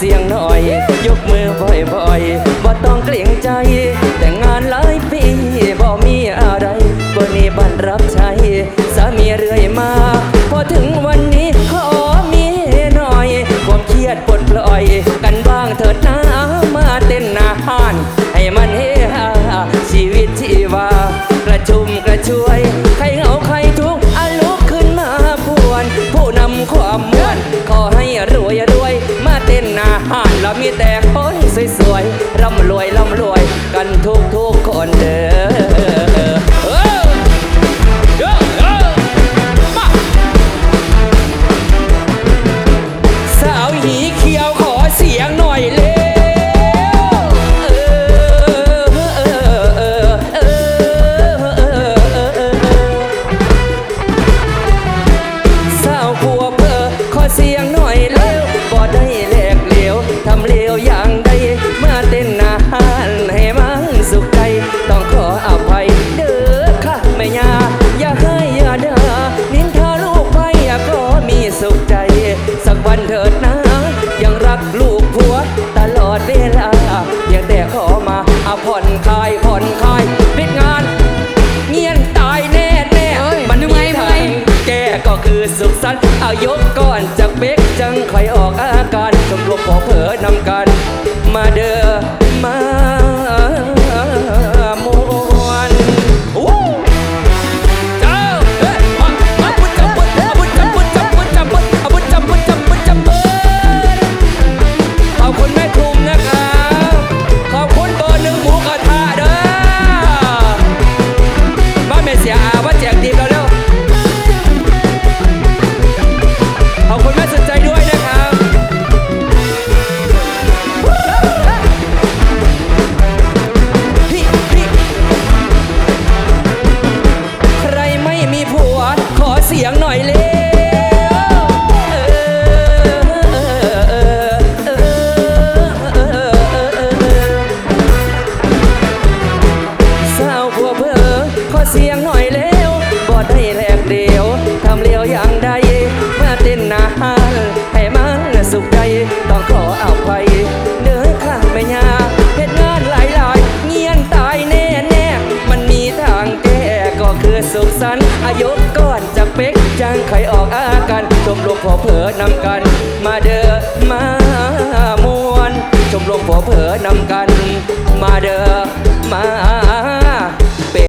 เสียงหน่อย ยกมือบ่อยๆบ่ต้องเกรงใจ แต่งานหลายปีบ่มีอะไรก็นีบันรับใช้สามีเรื่อยมา พอถึงวัน กันทุกทุกคนเด้ ยกก่อนจะเบ๊กจังคอยออกอาการจมลวงพอเพอ สียงหน่อยเาวผัวเพอขอเสียงหน่อยเร็วบอดได้แรงเดียวทำเลี้ยวอย่างใดเมื่อต้นนาฮานให้มันสุขใจต้องขอเอาไปเดินข้างไม่ยาเหตุงานหลาหลเงียนตายแน่แน่มันมีทางแก้ก็คือสุขสันอายุ จ้างใครออกอาการชมรมพอเผอนำกัน มาเดินมามวนชมรมพอเผอนำกัน มาเดิน